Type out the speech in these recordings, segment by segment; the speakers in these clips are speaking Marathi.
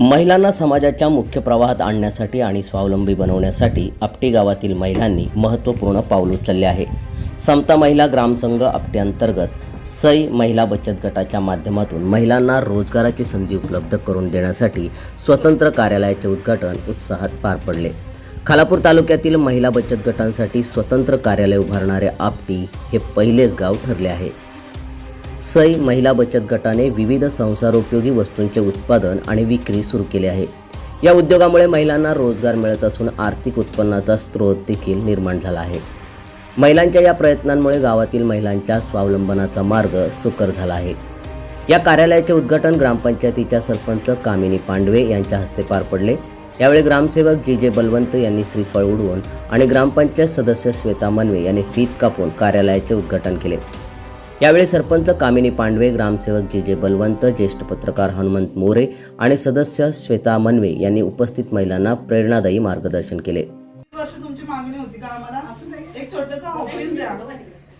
महिलांना समाजाच्या मुख्य प्रवाहात आणण्यासाठी आणि स्वावलंबी बनवण्यासाठी आपटी गावातील महिलांनी महत्त्वपूर्ण पाऊल उचलले आहे. समता महिला ग्रामसंघ आपटी अंतर्गत सई महिला बचत गटाच्या माध्यमातून महिलांना रोजगाराची संधी उपलब्ध करून देण्यासाठी स्वतंत्र कार्यालयाचे उद्घाटन उत्साहात पार पडले. खालापूर तालुक्यातील महिला बचत गटांसाठी स्वतंत्र कार्यालय उभारणारे आपटी हे पहिलेच गाव ठरले आहे. सई महिला बचत गटाने विविध संसारोपयोगी वस्तूंचे उत्पादन आणि विक्री सुरू केली आहे. या उद्योगामुळे महिलांना रोजगार मिळत असून आर्थिक उत्पन्नाचा स्रोत देखील निर्माण झाला आहे. महिलांच्या या प्रयत्नांमुळे गावातील महिलांच्या स्वावलंबनाचा मार्ग सुकर झाला आहे. या कार्यालयाचे उद्घाटन ग्रामपंचायतीच्या सरपंच कामिनी पांडवे यांच्या हस्ते पार पडले. यावेळी ग्रामसेवक जी जे बलवंत यांनी श्रीफळ उडवून आणि ग्रामपंचायत सदस्य श्वेता मनवे यांनी फीत कापून कार्यालयाचे उद्घाटन केले. यावेळी सरपंच कामिनी पांडवे ग्रामसेवक जे जे बलवंत ज्येष्ठ पत्रकार हनुमंत मोरे आणि सदस्य श्वेता मनवे यांनी उपस्थित महिलांना प्रेरणादायी मार्गदर्शन केले.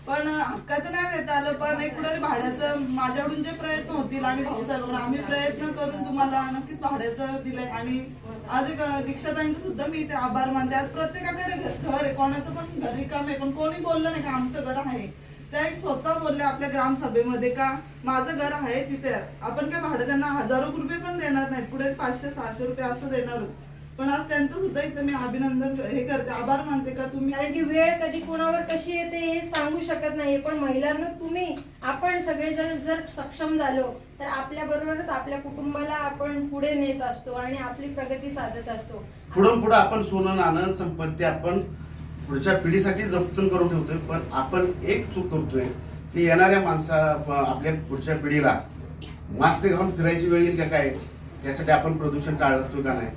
पण हक्काचं नाही देता आलं पण एक कुठेतरी भाड्याचं माझ्याकडून जे प्रयत्न होतील आणि भाऊसाहेबांकडून आम्ही प्रयत्न करून तुम्हाला नक्कीच भाड्याचं दिलंय. आणि आज एक दीक्षाताईंचं सुद्धा मी इथे आभार मानते. आज प्रत्येकाकडे घर आहे. कोणाचं पण घर रिकाम आहे. पण कोणी बोललं नाही का आमचं घर आहे. त्या एक स्वतः बोलले आपल्या ग्रामसभेमध्ये का माझं घर आहे तिथे. आपण काय भाडं त्यांना हजारो रुपये पण देणार नाहीत. पुढे पाचशे सहाशे रुपये असं देणार पण आज त्यांचं सुद्धा इथं मी अभिनंदन हे करते. आभार मानते का तुम्ही? कारण की वेळ कधी कोणावर कशी येते हे सांगू शकत नाही. पण महिलांना तुम्ही आपण सगळेजण जर सक्षम झालो तर आपल्या बरोबरच आपल्या कुटुंबाला आपण पुढे नेत असतो आणि आपली प्रगती साधत असतो. पुढून पुढे आपण सोनं नाणं संपत्ती आपण पुढच्या पिढीसाठी जपून करून ठेवतोय पण आपण एक चूक करतोय की येणाऱ्या माणसा आपल्या पुढच्या पिढीला मास्क घालून फिरायची वेळ येईल काय? त्यासाठी आपण प्रदूषण टाळतोय का नाही?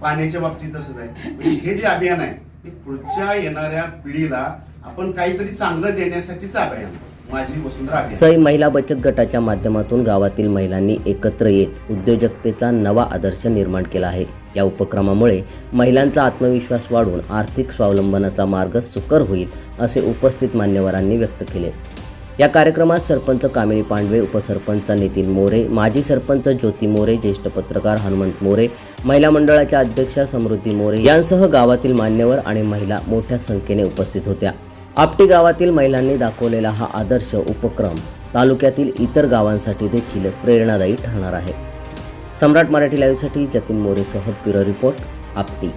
पाण्याच्या बाबतीत तसंच आहे. म्हणजे हे जे अभियान आहे ते पुढच्या येणाऱ्या पिढीला आपण काहीतरी चांगलं देण्यासाठीच अभियान माझी वसुंधरा अभियान. सई महिला बचत गटाच्या माध्यमातून गावातील महिलांनी एकत्र येत उद्योजकतेचा नवा आदर्श निर्माण केला आहे. या उपक्रमामुळे महिलांचा आत्मविश्वास वाढून आर्थिक स्वावलंबनाचा मार्ग सुकर होईल असे उपस्थित मान्यवरांनी व्यक्त केले. या कार्यक्रमात सरपंच कामिनी पांडवे उपसरपंच नितीन मोरे माजी सरपंच ज्योती मोरे ज्येष्ठ पत्रकार हनुमंत मोरे महिला मंडळाच्या अध्यक्षा समृद्धी मोरे यांसह गावातील मान्यवर आणि महिला मोठ्या संख्येने उपस्थित होत्या. आपटी गावातील महिलांनी दाखवलेला हा आदर्श उपक्रम तालुक्यातील इतर गावांसाठी देखील प्रेरणादायी ठरणार आहे. सम्राट मराठी लाईव्हसाठी जतीन मोरेसह ब्युरो रिपोर्ट आपटी.